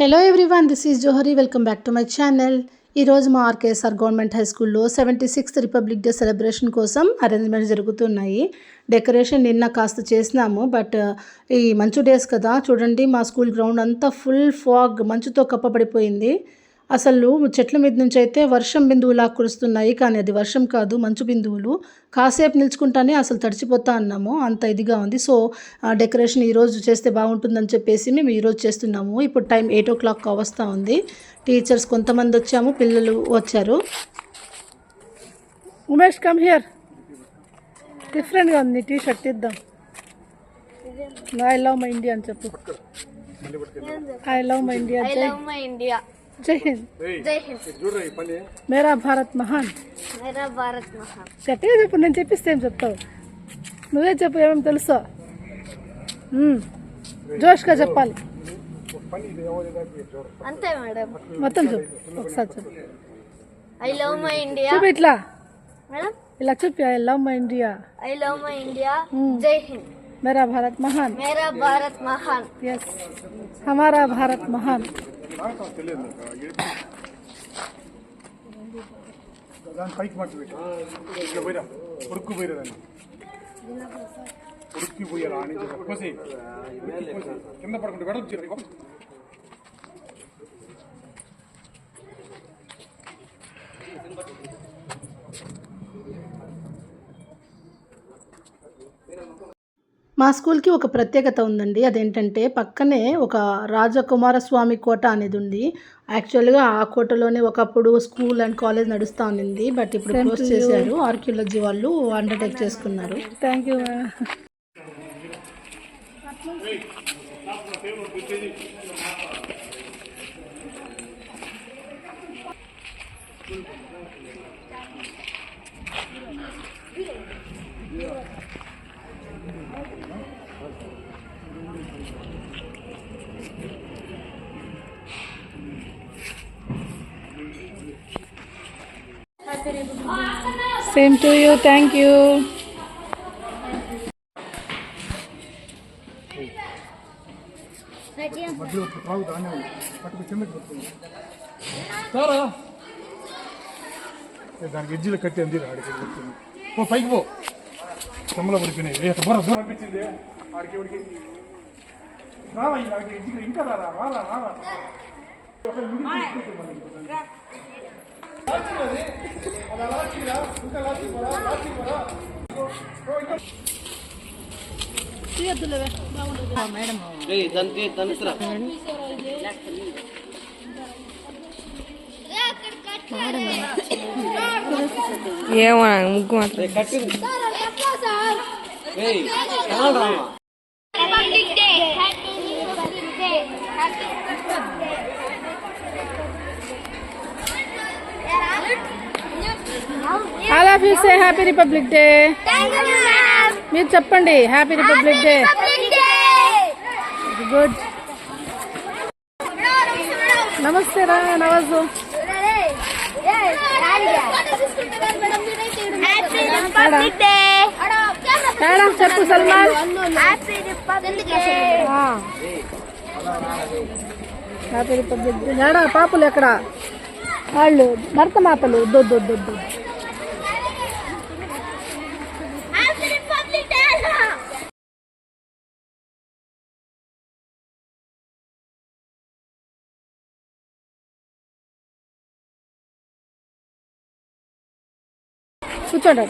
Hello everyone this is Johari welcome back to my channel ఈరోజు మా RKSR government high స్కూల్లో seventy sixth republic day celebration కోసం arrangements జరుగుతున్నాయి. Decoration నిన్న కాస్త చేసినాము బట్ ఈ మంచు డేస్ కదా. చూడండి మా స్కూల్ గ్రౌండ్ అంతా ఫుల్ ఫాగ్ మంచుతో కప్పబడిపోయింది. అసలు చెట్ల మీద నుంచి అయితే వర్షం బిందువులా కురుస్తున్నాయి కానీ అది వర్షం కాదు మంచు బిందువులు. కాసేపు నిల్చుకుంటానే అసలు తడిచిపోతా అన్నాము. అంత ఇదిగా ఉంది. సో డెకరేషన్ ఈరోజు చేస్తే బాగుంటుందని చెప్పేసి మేము ఈరోజు చేస్తున్నాము. ఇప్పుడు టైం ఎయిట్ ఓ క్లాక్ వస్తూ ఉంది. టీచర్స్ కొంతమంది వచ్చాము పిల్లలు వచ్చారు. ఉమేష్ కమ్ హియర్ డిఫరెంట్గా ఉంది. టీ షర్ట్ ఇద్దాం. ఐ లవ్ మై ఇండియా అని చెప్పు. ఐ లవ్ మై ఇండియా జై love my India. జై హింద్. Jai Hind. మేరా భారత్ మహాన్. Mera Bharat Mahan. గట్టిగా చెప్పు నేను చెప్పిస్తే ఏం చెప్తావు? నువ్వే చెప్పు ఏమేమి తెలుసో. జోష్గా చెప్పాలి. అంతే మేడం. మొత్తం చెప్పు ఒకసారి చెప్పు. I love my India. చెప్పు ఇట్లా. మేడం? ఇలా చెప్పి I love my India. I love my India. జై హింద్. మేరా భారత్ మహాన్. మేరా భారత్ మహాన్. ఎస్ హమారా భారత్ మహాన్. దాని పైకి మట్టి పెట్టి ఇట్లా పోయిరా ఉడుక్కు పోయిరా దాన్ని ఉడుక్కి పోయాలా అని పోసి ఉడుక్కి పోసి కింద పడుకుంటే వెడలు మా స్కూల్కి ఒక ప్రత్యేకత ఉందండి. అదేంటంటే పక్కనే ఒక రాజకుమారస్వామి కోట అనేది ఉంది. యాక్చువల్గా ఆ కోటలోనే ఒకప్పుడు స్కూల్ అండ్ కాలేజ్ నడుస్తూ ఉంది బట్ ఇప్పుడు క్లోజ్ చేశారు. ఆర్కియాలజీ వాళ్ళు అండర్టేక్ చేసుకున్నారు. Thank you same to you thank you దానికి ఎడ్జీలు కట్టి అంది ఆడికి పో పైకి పో. చెమ్మలో పడిపోయినాయి. ఏ బొర దూరం అనిపించింది? ఆడికి ఎవరికి రావా ఇంకా రారా? రారా రారా. ఏమో ముగ్గు మాత్రం Republic Day. Happy Republic Day. Happy Republic Day. All of you say happy republic day. మీరు చెప్పండి హ్యాపీ రిపబ్లిక్ డే. గుడ్ నమస్తే రా నవాజు. తేడా చెప్పు సల్మాన్. హ్యాపీ రిపబ్లిక్ డే ఏడా పాపులు ఎక్కడ? వాళ్ళు భరతమాతలు. దొద్దు దొద్దు కూర్చోండి.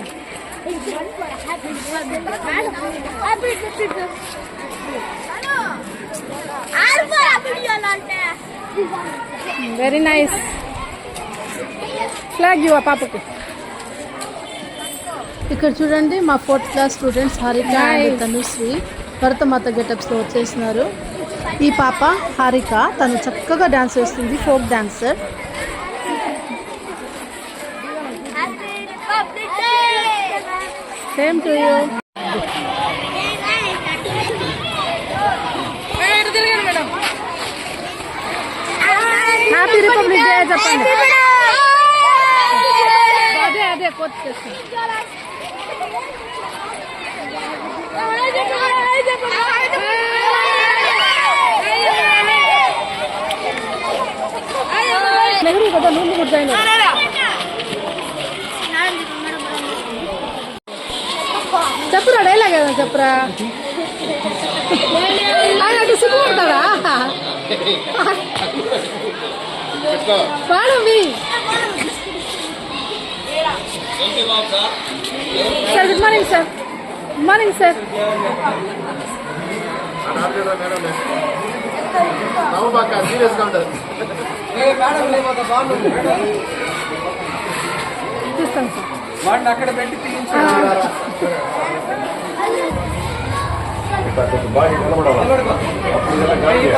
వెరీ నైస్ ఫ్లాగ్ ఇవ్వ పాపకి. ఇక్కడ చూడండి మా fourth class students Harika Tanushree Bharat Mata గెటప్స్లో వచ్చేసినారు. ఈ పాప హారిక తను చక్కగా డాన్స్ వేస్తుంది folk dancer Happy Republic Day! Same to you happy republic day చెప్పండి అదే అదే కొత్త చేస్తాను Happy నెహ్రూ కదా నువ్వు జాయిన్ చెప్పురా అటు సిగ్గుపడతాడా పాడండి sir? Good morning sir. Good morning sir. తీస్తాను సార్. వాడిని అక్కడ పెట్టి తీయించు బాడీ నిలబడాలి అప్పుడు ఇలా గాలి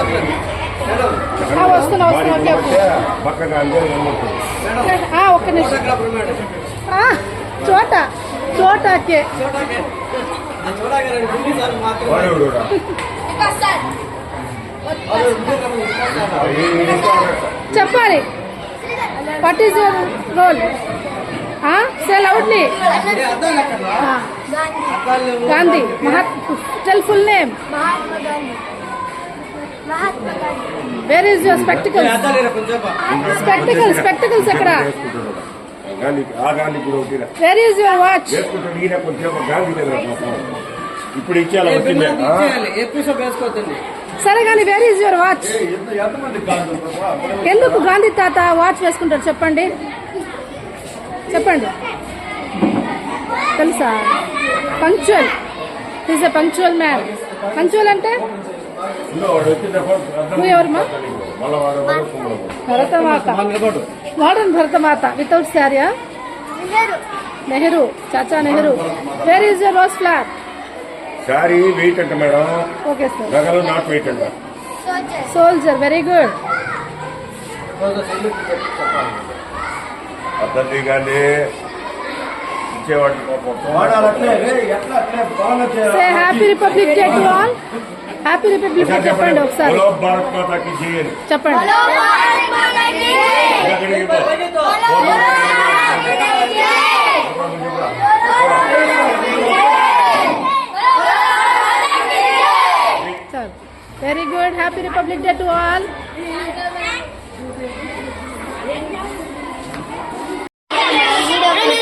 ఆ, వస్తున్నా వస్తున్నా ఓకే ఓకే పక్కగా అందరూ నిలబడుతుంది ఆ, ఒక్క నిమిషం చోట చోటాకే చెప్పాలి what is your role say loudly అర్థం అక్కడ Gandhi. Tell full name where is your లేరా కొంచెం? స్పెక్టికల్స్ స్పెక్టికల్స్ ఎక్కడ? Where is your watch. ఇప్పుడు సరే కానీ వేర్ ఈస్ యువర్ వాచ్ ఎందుకు గాంధీ తాత వాచ్ వేసుకుంటారు? చెప్పండి. చెప్పండి. తెలుసా? Punctual is a punctual man punctual అంటే? నువ్వు ఎవరమ్మా. Bharat Mata. Modern Bharat Mata? Without sari Nehru. Nehru. Chacha Nehru. Where is your rose flag sari weight అంట మేడం. ఓకే సార్ నగలు నాట్ వెయిట్ అంట. సోల్జర్ సోల్జర్ వెరీ గుడ్ అర్థం గాంధీ ఇచ్చేవాడు పాపం. Say happy republic day to all happy republic day ఒకసారి చెప్పండి ఒకసారి. బోలో భారత్ మాతాకి జయని చెప్పండి. ఎక్కడికి పో. చాలు very good happy Republic Day to all Shanmukha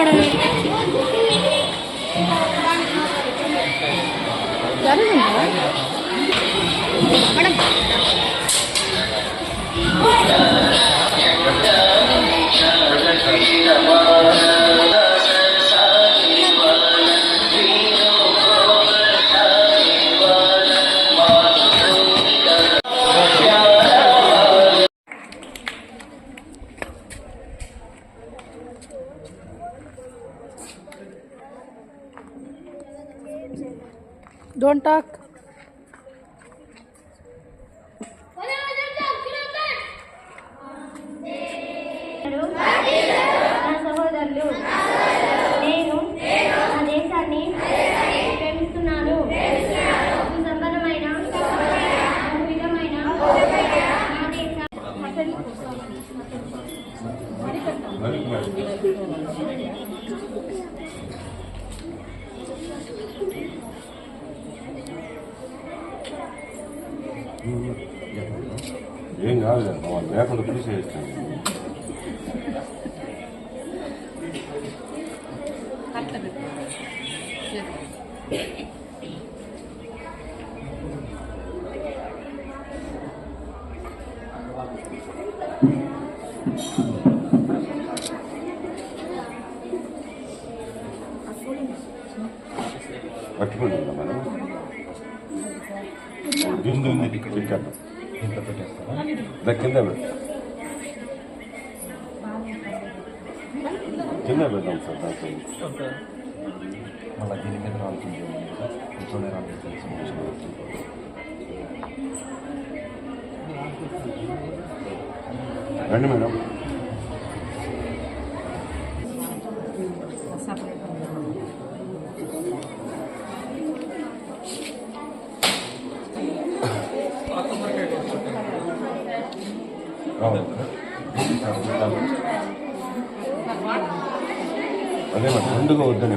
madam జరిగిందా 해주셔야죠. అదే మేడం ముందుగా వద్దని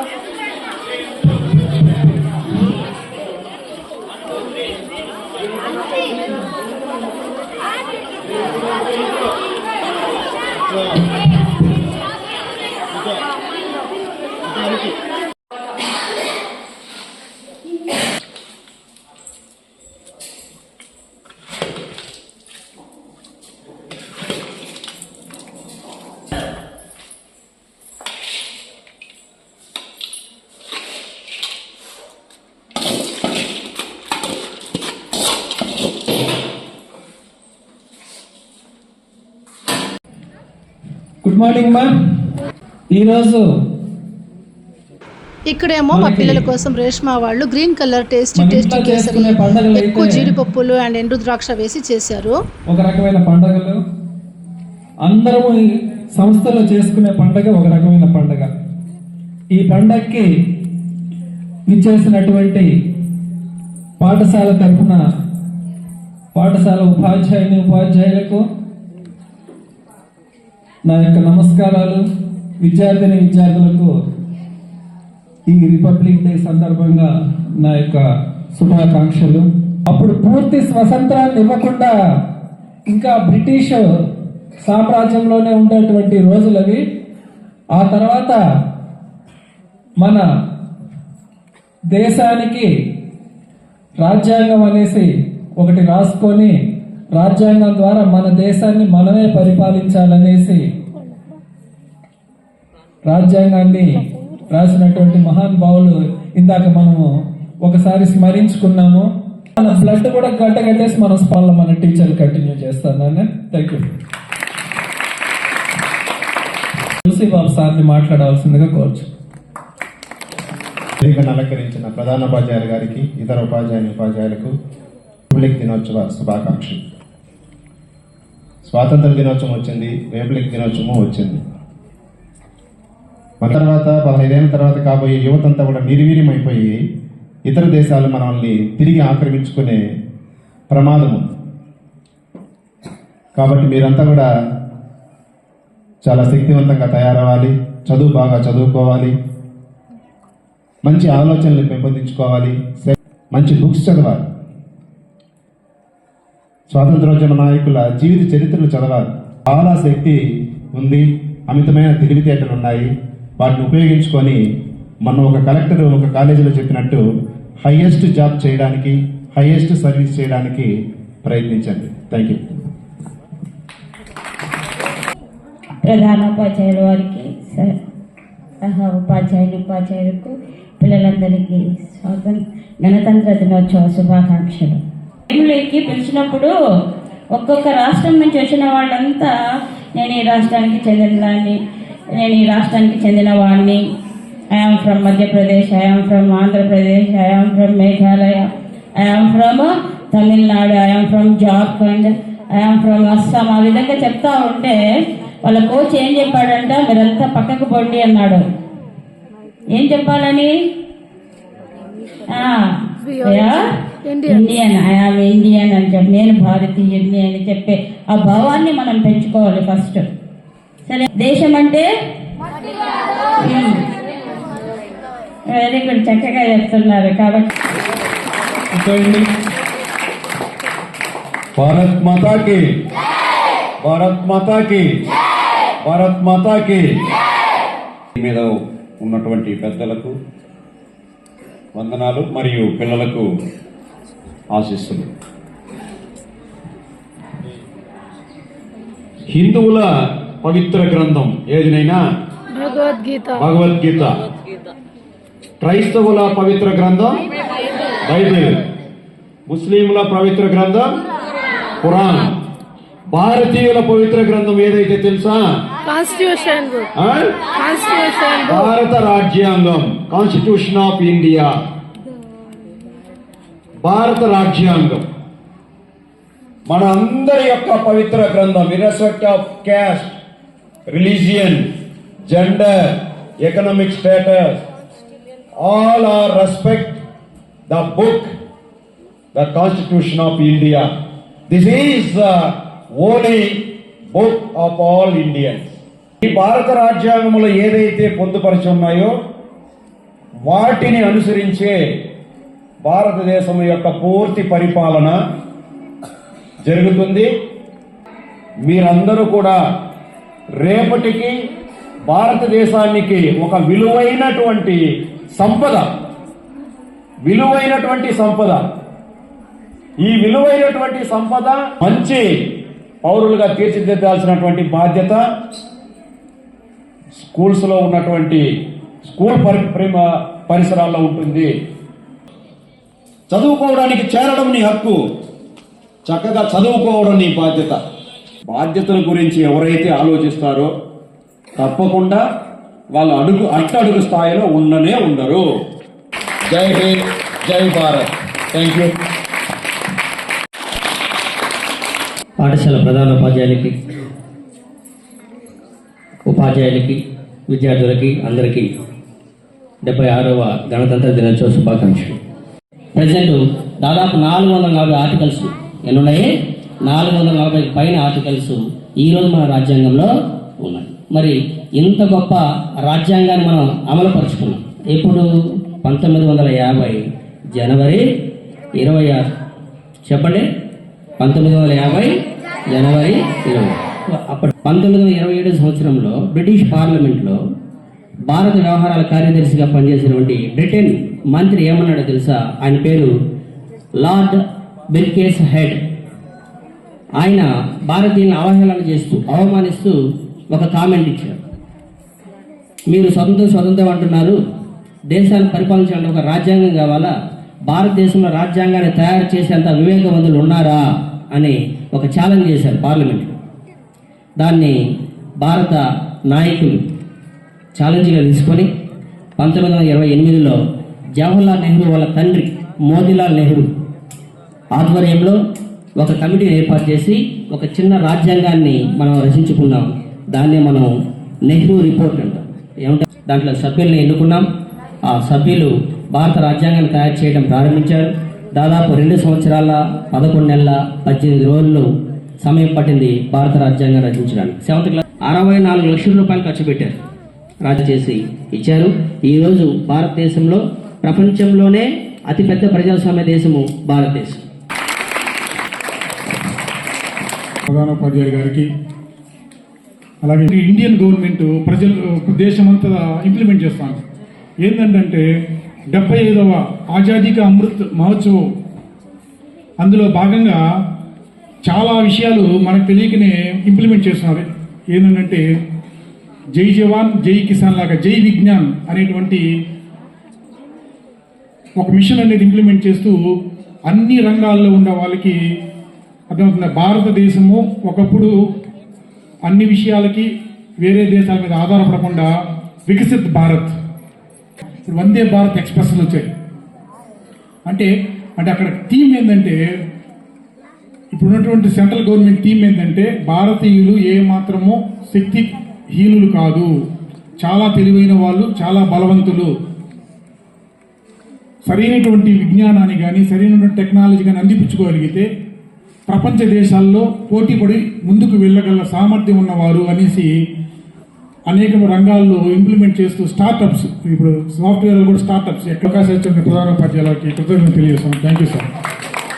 మార్నింగ్ మా ఈరోజు ఇక్కడేమో మా పిల్లల కోసం రేష్మా వాళ్ళు green colour tasty tasty kesari ఎక్కువ జీడిపప్పులు అండ్ ఎండు ద్రాక్ష వేసి చేశారు. ఒక రకమైన పండగలు. అందరము సంస్థలో చేసుకునే పండగ ఒక రకమైన పండగ. ఈ పండగకి ఇచ్చేసినటువంటి పాఠశాల తరఫున పాఠశాల ఉపాధ్యాయుని ఉపాధ్యాయులకు నా యొక్క నమస్కారాలు విద్యార్థిని విద్యార్థులకు ఈ రిపబ్లిక్ డే సందర్భంగా నా యొక్క శుభాకాంక్షలు. అప్పుడు పూర్తి స్వతంత్రాన్ని ఇవ్వకుండా ఇంకా బ్రిటిష్ సామ్రాజ్యంలోనే ఉండేటువంటి రోజులవి. ఆ తర్వాత మన దేశానికి రాజ్యాంగం అనేసి ఒకటి రాసుకొని రాజ్యాంగం ద్వారా మన దేశాన్ని మనమే పరిపాలించాలనేసి రాజ్యాంగాన్ని రాసినటువంటి మహాన్ భావులు ఇందాక మనము ఒకసారి స్మరించుకున్నాము. మన బ్లడ్ కూడా గడ్డ మన స్పాల్లో మన టీచర్లు కంటిన్యూ చేస్తాను థ్యాంక్ యూ తులసి బాబు సార్ని మాట్లాడవలసిందిగా కోర్చు. అలంకరించిన ప్రధాన ఉపాధ్యాయుల గారికి ఇతర ఉపాధ్యాయుని ఉపాధ్యాయులకు రిపబ్లిక్ దినోత్సవ శుభాకాంక్షలు. స్వాతంత్ర దినోత్సవం వచ్చింది రిపబ్లిక్ దినోత్సవం వచ్చింది. మన తర్వాత పదహైదేళ్ళ తర్వాత కాబోయే యువతంతా కూడా నిర్వీర్యమైపోయి ఇతర దేశాలు మనల్ని తిరిగి ఆక్రమించుకునే ప్రమాదం ఉంది. కాబట్టి మీరంతా కూడా చాలా శక్తివంతంగా తయారవ్వాలి చదువు బాగా చదువుకోవాలి మంచి ఆలోచనలు పెంపొందించుకోవాలి మంచి బుక్స్ చదవాలి. స్వాతంత్రోద్యమ నాయకుల జీవిత చరిత్రలు చదవాలి. చాలా శక్తి ఉంది అమితమైన తెలివితేటలు ఉన్నాయి వాటిని ఉపయోగించుకొని మనం ఒక కలెక్టర్ ఒక కాలేజీలో చెప్పినట్టు హయ్యెస్ట్ జాబ్ చేయడానికి హయ్యెస్ట్ సర్వీస్ చేయడానికి ప్రయత్నించండి. థ్యాంక్ యూ ప్రధానోపాధ్యాయుల వారికి సహా ఉపాధ్యాయులు ఉపాధ్యాయులకు పిల్లలందరికీ స్వాతంత్ర గణతంత్ర దినోత్సవ శుభాకాంక్షలు. బెంగళూరుకి పిలిచినప్పుడు ఒక్కొక్క రాష్ట్రం నుంచి వచ్చిన వాళ్ళంతా నేను ఈ రాష్ట్రానికి చెందిన దాన్ని నేను ఈ రాష్ట్రానికి చెందిన వాడిని I'm from Madhya Pradesh. I'm from Andhra Pradesh. I'm from Meghalaya. I'm from uh, Tamil Nadu. I'm from Jharkhand. I'm from Assam. ఆ విధంగా చెప్తా ఉంటే వాళ్ళ కోచ్ ఏం చెప్పాడంట? మీరంతా పక్కకు పండి అన్నాడు. ఏం చెప్పాలని? ఇండియన్ ఐఆమ్ ఇండియన్ అని చెప్పి నేను భారతీయుడిని అని చెప్పే ఆ భావాన్ని మనం పెంచుకోవాలి ఫస్ట్ సరే దేశం అంటే? వెరీ గుడ్ చక్కగా చెప్తున్నారు కాబట్టి? భారత్ మాతాకి. భారత్ మాతాకి. భారత్ మాతాకి. మీద ఉన్నటువంటి పెద్దలకు వందనాలు మరియు పిల్లలకు ఆశీస్సులు. హిందువుల పవిత్ర గ్రంథం ఏదినైనా? భగవద్గీత. భగవద్గీత. క్రైస్తవుల పవిత్ర గ్రంథం? బైబిల్. ముస్లింల పవిత్ర గ్రంథం? ఖురాన్. భారతీయుల పవిత్ర గ్రంథం ఏదైతే తెలుసా? కాన్స్టిట్యూషన్? కాన్స్టిట్యూషన్ భారత రాజ్యాంగం కాన్స్టిట్యూషన్ ఆఫ్ ఇండియా భారత రాజ్యాంగం. మన అందరి యొక్క పవిత్ర గ్రంథం irrespective of caste religion gender economic status all are respect the book the Constitution of India this is the only book of all Indians ఈ భారత రాజ్యాంగంలో ఏదైతే పొందుపరిచి ఉన్నాయో వాటిని అనుసరించే భారతదేశం యొక్క పూర్తి పరిపాలన జరుగుతుంది. మీరందరూ కూడా రేపటికి భారతదేశానికి ఒక విలువైనటువంటి సంపద విలువైనటువంటి సంపద ఈ విలువైనటువంటి సంపద మంచి పౌరులుగా తీర్చిదిద్దాల్సినటువంటి బాధ్యత స్కూల్స్లో ఉన్నటువంటి స్కూల్ పరి ప్రేమ- పరిసరాల్లో ఉంటుంది. చదువుకోవడానికి చేరడం నీ హక్కు. చక్కగా చదువుకోవడం నీ బాధ్యత. బాధ్యతల గురించి ఎవరైతే ఆలోచిస్తారో తప్పకుండా వాళ్ళ అడుగు అట్టడుగు స్థాయిలో ఉండనే ఉండరు. జై హింద్ జై భారత్. Thank you. పాఠశాల ప్రధాన ఉపాధ్యాయులకి విద్యార్థులకి అందరికీ డెబ్బై ఆరవ గణతంత్ర దినోత్సవ శుభాకాంక్షలు. ప్రజెంట్ దాదాపు నాలుగు వందల నలభై ఆర్టికల్స్ ఎన్నున్నాయి? నాలుగు వందల నలభై పైన ఆర్టికల్స్ ఈరోజు మన రాజ్యాంగంలో ఉన్నాయి. మరి ఇంత గొప్ప రాజ్యాంగాన్ని మనం అమలుపరుచుకున్నాం. ఇప్పుడు పంతొమ్మిది వందల యాభై జనవరి ఇరవై ఆరు. చెప్పండి. పంతొమ్మిది వందల యాభై జనవరి ఇరవై. అప్పటి పంతొమ్మిది వందల ఇరవై ఏడు సంవత్సరంలో బ్రిటిష్ పార్లమెంట్లో భారత వ్యవహారాల కార్యదర్శిగా పనిచేసినటువంటి బ్రిటన్ మంత్రి ఏమన్నాడో తెలుసా? ఆయన పేరు లార్డ్ బిర్కేస్ హెడ్. ఆయన భారతీయులను అవహేళన చేస్తూ అవమానిస్తూ ఒక కామెంట్ ఇచ్చారు. మీరు స్వతంత్రం స్వతంత్రం అంటున్నారు. దేశాన్ని పరిపాలించడానికి ఒక రాజ్యాంగం కావాలా? భారతదేశంలో రాజ్యాంగాన్ని తయారు చేసేంత వివేకవంతులు ఉన్నారా? అని ఒక ఛాలెంజ్ చేశారు పార్లమెంట్ దాన్ని భారత నాయకులు ఛాలెంజ్గా తీసుకొని పంతొమ్మిది వందల ఇరవై ఎనిమిదిలో జవహర్లాల్ నెహ్రూ వాళ్ళ తండ్రి మోతీలాల్ నెహ్రూ ఆధ్వర్యంలో ఒక కమిటీని ఏర్పాటు చేసి ఒక చిన్న రాజ్యాంగాన్ని మనం రచించుకున్నాం. దాన్నే మనం నెహ్రూ రిపోర్ట్ అంటాం. ఏమంటే దాంట్లో సభ్యుల్ని ఎన్నుకున్నాం. ఆ సభ్యులు భారత రాజ్యాంగాన్ని తయారు చేయడం ప్రారంభించారు. దాదాపు రెండు సంవత్సరాల పదకొండు నెలల పద్దెనిమిది రోజులు సమయం పట్టింది భారత రాజ్యాంగం రచించడానికి. సెవెంత్ క్లాస్ అరవై నాలుగు లక్షల రూపాయలు ఖర్చు పెట్టారు రాజు చేసి ఇచ్చారు. ఈరోజు భారతదేశంలో ప్రపంచంలోనే అతిపెద్ద ప్రజాస్వామ్య దేశము భారతదేశం. ప్రధానోపాధ్యాయులు గారికి అలాగే ఇండియన్ గవర్నమెంట్ ప్రజలు దేశమంతా ఇంప్లిమెంట్ చేస్తాను ఏంటంటే డెబ్బై ఐదవ ఆజాదీకి అమృత్ మహోత్సవం అందులో భాగంగా చాలా విషయాలు మనకు తెలియకనే ఇంప్లిమెంట్ చేస్తున్నారు. ఏంటంటే జై జవాన్ జై కిసాన్ లాగా జై విజ్ఞాన్ అనేటువంటి ఒక మిషన్ అనేది ఇంప్లిమెంట్ చేస్తూ అన్ని రంగాల్లో ఉన్న వాళ్ళకి అర్థమవుతుంది? భారతదేశము ఒకప్పుడు అన్ని విషయాలకి వేరే దేశాల మీద ఆధారపడకుండా వికసిత్ భారత్. ఇప్పుడు వందే భారత్ ఎక్స్ప్రెస్లు వచ్చాయి. అంటే అంటే అక్కడ థీమ్ ఏంటంటే ఇప్పుడు ఉన్నటువంటి సెంట్రల్ గవర్నమెంట్ థీమ్ ఏంటంటే భారతీయులు ఏ మాత్రము శక్తి హీనులు కాదు. చాలా తెలివైన వాళ్ళు చాలా బలవంతులు. సరైనటువంటి విజ్ఞానాన్ని కానీ సరైనటువంటి టెక్నాలజీ కానీ అందిపుచ్చుకోగలిగితే ప్రపంచ దేశాల్లో పోటీపడి ముందుకు వెళ్ళగల సామర్థ్యం ఉన్నవారు అనేసి అనేక రంగాల్లో ఇంప్లిమెంట్ చేస్తూ స్టార్టప్స్ ఇప్పుడు సాఫ్ట్వేర్ కూడా స్టార్టప్స్ అవకాశం ఇచ్చిన ప్రధాన ఉపాధ్యాయులకి కృతజ్ఞతలు తెలియజేస్తాను thank you sir.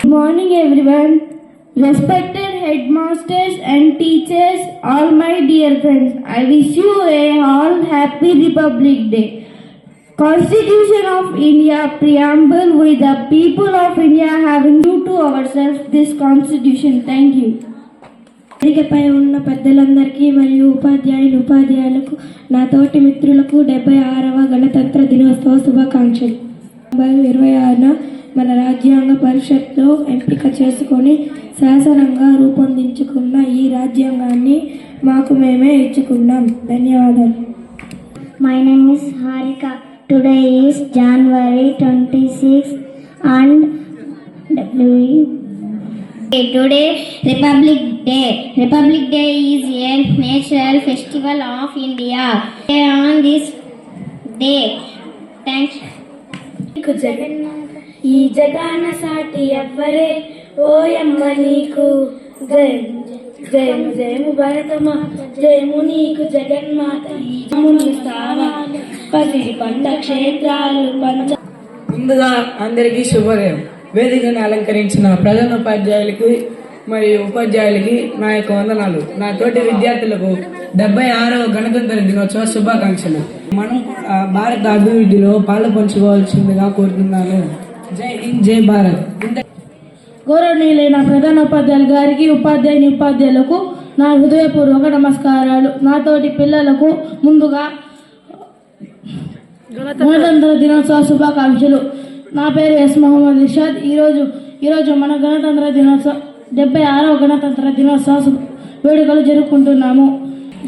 Good morning. Respected headmasters and teachers, all my dear friends, I wish you a all happy Republic Day. Constitution of India preamble with the people of India having due to ourselves this constitution. Thank you. వేదికపై ఉన్న పెద్దలందరికీ మరియు ఉపాధ్యాయులు ఉపాధ్యాయులకు నా తోటి మిత్రులకు డెబ్బై ఆరవ గణతంత్ర దినోత్సవ శుభాకాంక్షలు నవంబర్ ఇరవై ఆరున మన రాజ్యాంగ పరిషత్లో ఎంపిక చేసుకొని శాసనంగా రూపొందించుకున్న ఈ రాజ్యాంగాన్ని మాకు మేమే ఇచ్చుకున్నాం. ధన్యవాదాలు. My name is Harika today is January twenty six and today Republic Day Republic Day is a natural festival of India day on this day thanks Jagannath ఈ జగాన సాటి ఎవ్వరే? ఓయమ్మ నీకు. జయం జయం జయము భరతమ్మ జయము నీకు జగన్మాత. పంట క్షేత్రాలు పంచ ముందుగా అందరికీ శుభోదయం. వేదికను అలంకరించిన ప్రధానోపాధ్యాయులకి మరియు ఉపాధ్యాయులకి నా యొక్క వందనాలు. నా తోటి విద్యార్థులకు డెబ్బై ఆరవ గణతంత్ర దినోత్సవ శుభాకాంక్షలు. మనం భారత అభివృద్ధిలో పాలు పంచుకోవాల్సిందిగా కోరుతున్నాను. జై హింద్ జై భారత్. ఇంత గౌరవనీయులైన ప్రధానోపాధ్యాయులు గారికి ఉపాధ్యాయుని ఉపాధ్యాయులకు నా హృదయపూర్వక నమస్కారాలు. నాతోటి పిల్లలకు ముందుగా గణతంత్ర దినోత్సవ శుభాకాంక్షలు. నా పేరు ఎస్ మొహమ్మద్ ఇషాద్ ఈరోజు ఈరోజు మన గణతంత్ర దినోత్సవ డెబ్బై ఆరవ గణతంత్ర దినోత్సవ వేడుకలు జరుపుకుంటున్నాము.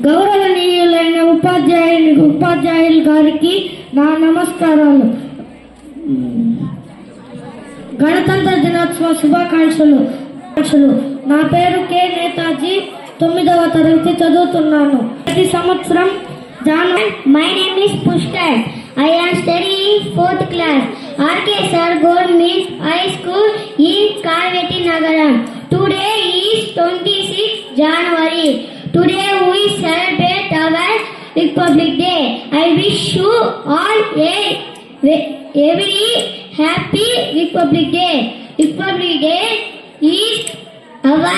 గౌరవనీయులైన ఉపాధ్యాయులు ఉపాధ్యాయులు గారికి నా నమస్కారాలు. గణతంత్ర దినోత్సవ శుభాకాంక్షలు. నా పేరు కె. నేతాజీ. తొమ్మిదవ తరగతి చదువుతున్నాను. ప్రతి సంవత్సరం Janu my name is Pushkar I am study fourth class RK sir gold means high school ఈ Karvetinagaram today is twenty six January today we celebrate our Republic Day I wish you all a every happy Republic Day. Republic Day is our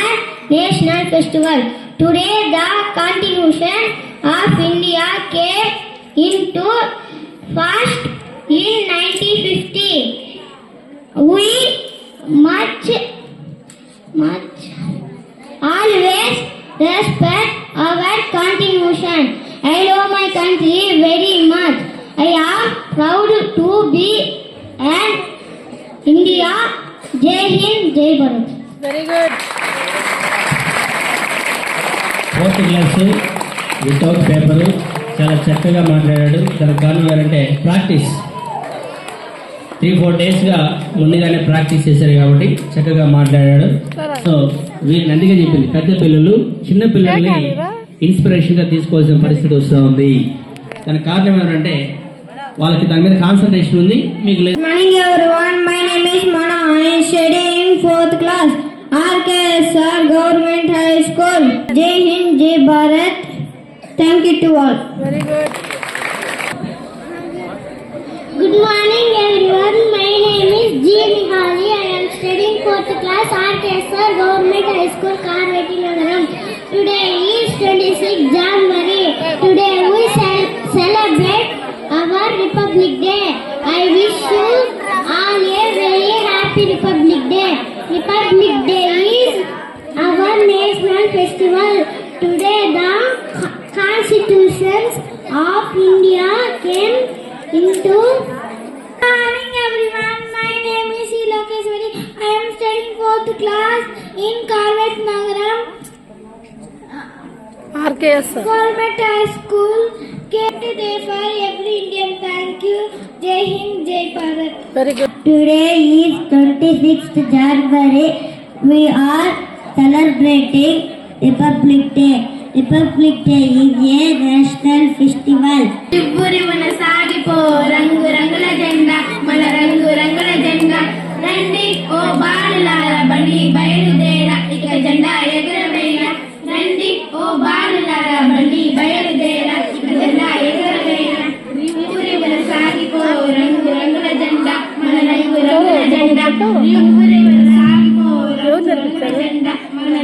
national festival. Today the Constitution of India came into first in 1950. We much, much, always respect our contribution. I love my country very much. I am proud to be an India. Jai Hind, Jai Bharat. Very good fourth class without paper చాలా చక్కగా మాట్లాడాడు. దానికి కారణం ఏంటంటే practice. Three four డేస్గా ముందుగానే practice చేశారు కాబట్టి చక్కగా మాట్లాడాడు. సో వీరిని అందుకే చెప్పింది పెద్ద పిల్లలు చిన్న పిల్లల్ని ఇన్స్పిరేషన్గా తీసుకోవాల్సిన పరిస్థితి వస్తూ ఉంది దానికి కారణం ఏంటంటే వాళ్ళకి దాని మీద కాన్సన్ట్రేషన్ ఉంది మీకు లేదు Good morning everyone. My name is Mana. I am studying fourth class. RKSR Government High School. Jai Hind, Jai Bharat. Thank you to all. Very good Good morning everyone. My name is G. Nihali. I am studying fourth class. RKSR Government High School, Karveti Nagaram. Today is 26 January. Today we cel- celebrate our Republic Day. I wish you all a very happy Republic Day. Republic Day is our national festival. Today the constitutions of India came into Good morning everyone. My name is E. I am studying 4th class in Corvette Nagaram. RKS. Corvette High School. Kept there for every Indian. Thank you. Jai Hind, Jai Bharat. Very good Today is 26th January. We are celebrating Republic Day. Republic Day is a national festival. ఊరి మన సాగిపో రంగు రంగుల జెండా మన రంగు రంగుల జెండా రండి ఓ బాలులార బండి బయలుదేర ఇక జెండా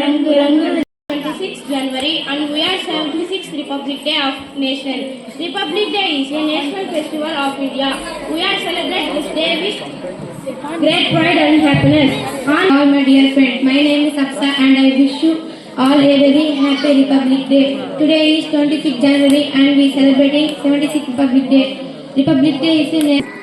రంగు రంగుల 26th January and we are 76th Republic Day of Nation. Republic Day is a national festival of India. We are celebrate this day with great pride and happiness. All my dear friends, my name is Aksa and I wish you all a very happy Republic Day. Today is 26th January and we celebrating 76th Republic Day. Republic Day is a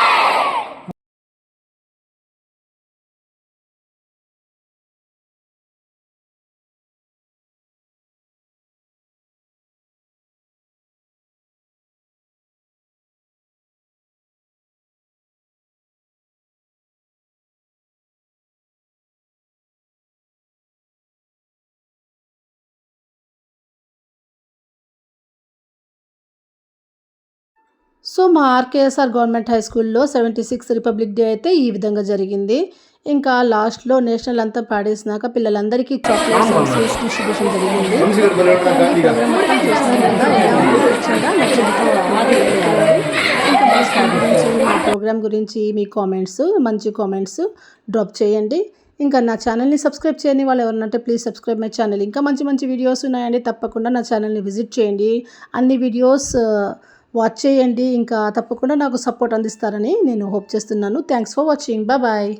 so మా RKSR government high స్కూల్లో seventy six republic day అయితే ఈ విధంగా జరిగింది. ఇంకా లాస్ట్లో national అంతా పాడేసినాక పిల్లలందరికీ చాక్లెట్స్ స్వీట్స్ డిస్ట్రిబ్యూషన్ జరిగింది. ప్రోగ్రామ్ మా గురించి ప్రోగ్రామ్ గురించి మీ కామెంట్స్ మంచి కామెంట్స్ డ్రాప్ చేయండి. ఇంకా నా ఛానల్ని సబ్స్క్రైబ్ చేయని వాళ్ళు ఎవరన్నంటే ప్లీజ్ సబ్స్క్రైబ్ మై ఛానల్. ఇంకా మంచి మంచి వీడియోస్ ఉన్నాయండి తప్పకుండా నా ఛానల్ని విజిట్ చేయండి. అన్ని వీడియోస్ వాచ్ చేయండి. ఇంకా తప్పకుండా నాకు సపోర్ట్ అందిస్తారని నేను హోప్ చేస్తున్నాను. Thanks for watching bye